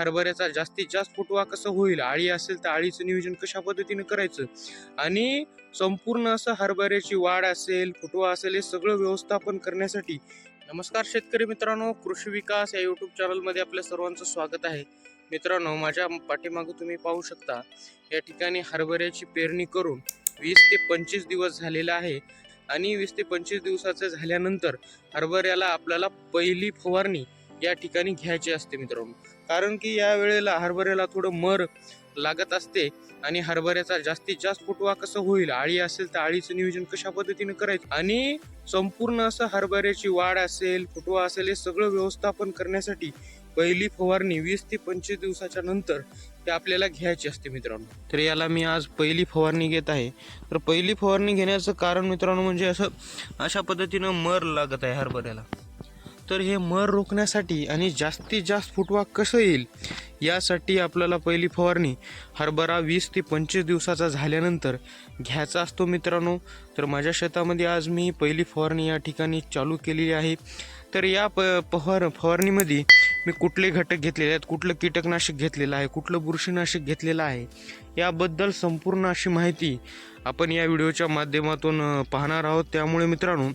हरभऱ्याचा जास्तीत जास्त फुटवा कसं होईल आळी असेल तर आळीचं नियोजन कशा पद्धतीने करायचं? आणि संपूर्ण असं हरभऱ्याची वाढ असेल फुटवा असेल हे सगळं व्यवस्थापन करण्यासाठी नमस्कार शेतकरी मित्रांनो कृषी विकास या यूट्यूब चॅनलमध्ये आपल्या सर्वांचं स्वागत आहे. मित्रांनो माझ्या पाठीमागं तुम्ही पाहू शकता या ठिकाणी हरभऱ्याची पेरणी करून वीस ते पंचवीस दिवस झालेला आहे. आणि वीस ते पंचवीस दिवसाचं झाल्यानंतर हरभऱ्याला आपल्याला पहिली फवारणी या ठिकाणी घ्यायची असते मित्रांनो. कारण की या वेळेला हरभऱ्याला थोडं मर लागत असते आणि हरभऱ्याचा जास्तीत जास्त फुटवा कसं होईल आळी असेल तर आळीचं नियोजन कशा पद्धतीने करायचं? आणि संपूर्ण असं हरभऱ्याची वाढ असेल फुटवा असेल हे सगळं व्यवस्थापन करण्यासाठी पहिली फवारणी वीस ते पंचवीस दिवसाच्या नंतर ते आपल्याला घ्यायची असते मित्रांनो. तर याला मी आज पहिली फवारणी घेत आहे. तर पहिली फवारणी घेण्याचं कारण मित्रांनो म्हणजे असं अशा पद्धतीनं मर लागत आहे हरभऱ्याला. तर हे मर रोखण्यासाठी आणि जास्तीत जास्त फुटवा कसं येईल यासाठी आपल्याला पहिली फवारणी हरभरा वीस ते पंचवीस दिवसाचा झाल्यानंतर घ्यायचा असतो मित्रांनो. तर माझ्या शेतामध्ये आज मी पहिली फवारणी या ठिकाणी चालू केलेली आहे. तर या प फवार फवारणीमध्ये मी कुठले घटक घेतलेले आहेत कुठलं कीटकनाशक घेतलेलं आहे कुठलं बुरशीनाशक घेतलेलं आहे याबद्दल संपूर्ण अशी माहिती आपण या व्हिडिओच्या माध्यमातून पाहणार आहोत. त्यामुळे मित्रांनो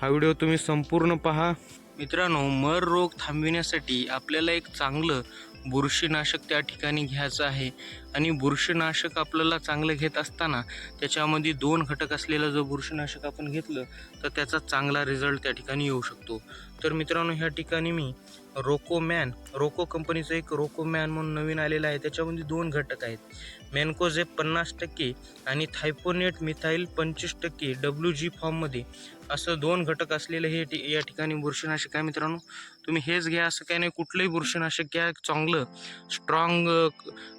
हा व्हिडिओ तुम्ही संपूर्ण पहा. मित्रांनो मर रोग थांबविण्यासाठी आपल्याला एक चांगलं बुरशीनाशक त्या ठिकाणी घ्यायचं आहे. आणि बुरशीनाशक आपल्याला चांगलं घेत असताना त्याच्यामध्ये दोन घटक असलेलं जर बुरशीनाशक आपण घेतलं तर त्याचा चांगला रिझल्ट त्या ठिकाणी येऊ शकतो. तर मित्रांनो ह्या ठिकाणी मी रोकोमॅन रोको कंपनीचं एक रोकोमॅन म्हणून नवीन आलेलं आहे. त्याच्यामध्ये दोन घटक आहेत. मॅनकोझेप पन्नास टक्के आणि थायपोनेट मिथाईल पंचवीस टक्के डब्ल्यू जी फॉर्ममध्ये असं दोन घटक असलेलं हे या ठिकाणी बुरशीनाशक आहे मित्रांनो. तुम्ही हेच घ्या. असं काही नाही. कुठलंही बुरशीनाशक घ्या. चांगलं स्ट्रॉंग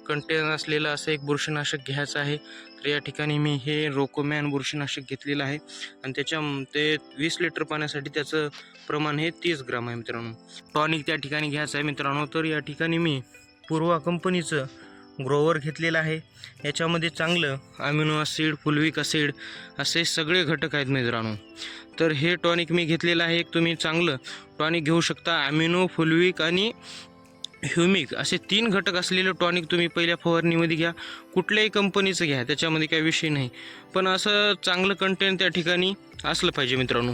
कंटेनर असलेलं असं एक बुरशीनाशक घ्यायचं आहे. तर या ठिकाणी मी हे रोकोमॅन बुरशीनाशक घेतलेलं आहे. आणि त्याच्या ते वीस लिटर पाण्यासाठी त्याचं प्रमाण हे तीस ग्राम आहे मित्रांनो. टॉनिक त्या ठिकाणी घ्यायचं आहे मित्रांनो. तर या ठिकाणी मी पूर्वा कंपनीचं ग्रोवर घेतलेलं आहे. याच्यामध्ये चांगलं अमिनो ॲसिड फुलविक ॲसिड असे सगळे घटक आहेत मित्रांनो. तर हे टॉनिक मी घेतलेलं आहे. एक तुम्ही चांगलं टॉनिक घेऊ शकता. ॲमिनो फुलविक आणि ह्युमिक असे तीन घटक असलेलं टॉनिक तुम्ही पहिल्या फवारणीमध्ये घ्या. कुठल्याही कंपनीचं घ्या त्याच्यामध्ये काही विषय नाही. पण असं चांगलं कंटेंट त्या ठिकाणी असलं पाहिजे मित्रांनो.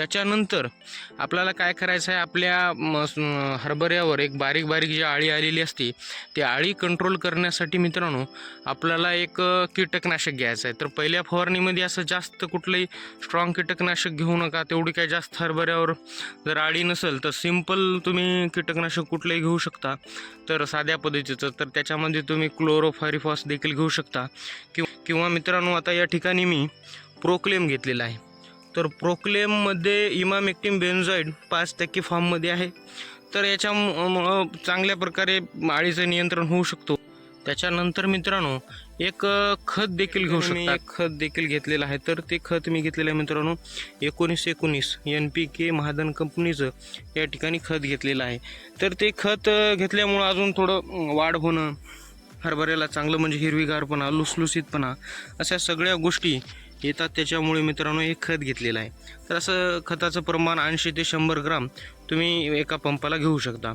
त्याच्यानंतर आपल्याला काय करायचं आहे आपल्या म, हरभऱ्यावर एक बारीक बारीक जी आळी आलेली असते ती आळी कंट्रोल करण्यासाठी मित्रांनो आपल्याला एक कीटकनाशक घ्यायचं आहे तर पहिल्या फवारणीमध्ये असं जास्त कुठलंही स्ट्रॉंग कीटकनाशक घेऊ नका. तेवढी काय जास्त हरभऱ्यावर जर आळी नसेल तर सिंपल तुम्ही कीटकनाशक कुठलंही घेऊ शकता. तर साध्या पद्धतीचं तर त्याच्यामध्ये तुम्ही क्लोरोफायरिफॉस देखील घेऊ शकता. किंवा किंवा मित्रांनो आता या ठिकाणी मी प्रोक्लेम घेतलेला आहे. तर प्रोक्लेममध्ये इमामेक्टिम बेन्झॉईड पाच टक्के फॉर्ममध्ये आहे. तर याच्यामुळं चांगल्या प्रकारे आळीचं नियंत्रण होऊ शकतो. त्याच्यानंतर मित्रांनो एक खत देखील घेऊ शकता. एक खत देखील घेतलेलं आहे. तर ते खत मी घेतलेलं आहे मित्रांनो एकोणीस एकोणीस एन पी के महादन कंपनीचं या ठिकाणी खत घेतलेलं आहे. तर ते खत घेतल्यामुळं अजून थोडं वाढ होणं हरभऱ्याला चांगलं म्हणजे हिरवीगारपणा लुसलुसीतपणा अशा सगळ्या गोष्टी येतात. त्याच्यामुळे मित्रांनो हे खत घेतलेलं आहे. तर असं खताचं प्रमाण ऐंशी ते शंभर ग्राम तुम्ही एका पंपाला घेऊ शकता.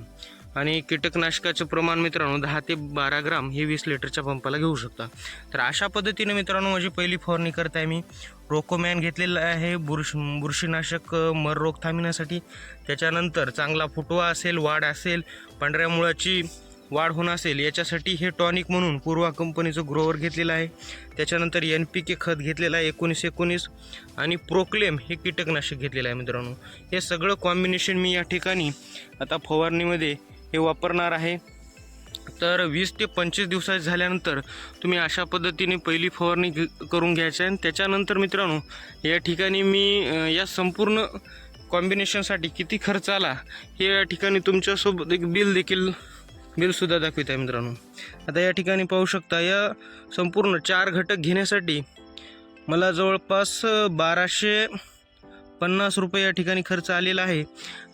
आणि कीटकनाशकाचं प्रमाण मित्रांनो दहा ते बारा ग्राम हे वीस लिटरच्या पंपाला घेऊ शकता. तर अशा पद्धतीने मित्रांनो माझी पहिली फवारणी करत आहे मी. रोकोमॅन घेतलेलं आहे. बुरश बुरशीनाशक मर रोग थांबविण्यासाठी. त्याच्यानंतर चांगला फुटवा असेल वाढ असेल पांढऱ्या मुळाची वाढ होणं असेल याच्यासाठी हे टॉनिक म्हणून पूर्वा कंपनीचं ग्रोवर घेतलेलं आहे. त्याच्यानंतर एन पी के खत घेतलेलं आहे एकोणीस एकोणीस. आणि प्रोक्लेम हे कीटकनाशक घेतलेलं आहे मित्रांनो. हे सगळं कॉम्बिनेशन मी या ठिकाणी आता फवारणीमध्ये हे वापरणार आहे. तर वीस ते पंचवीस दिवसात झाल्यानंतर तुम्ही अशा पद्धतीने पहिली फवारणी करून घ्यायची आहे. आणि त्याच्यानंतर मित्रांनो या ठिकाणी मी या संपूर्ण कॉम्बिनेशनसाठी किती खर्च आला हे या ठिकाणी तुमच्यासोबत एक बिल देखील बिलसुद्धा दाखवित आहे मित्रांनो. आता या ठिकाणी पाहू शकता या संपूर्ण चार घटक घेण्यासाठी मला जवळपास बाराशे पन्नास रुपये या ठिकाणी खर्च आलेला आहे.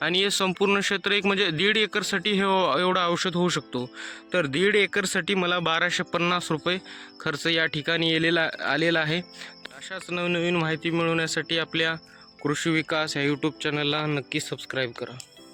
आणि हे संपूर्ण क्षेत्र एक म्हणजे दीड एकरसाठी हे एवढं औषध होऊ शकतो. तर दीड एकरसाठी मला बाराशे पन्नास रुपये खर्च या ठिकाणी येलेला आलेला आहे. अशाच नवनवीन माहिती मिळवण्यासाठी आपल्या कृषी विकास या यूट्यूब चॅनलला नक्की सबस्क्राईब करा.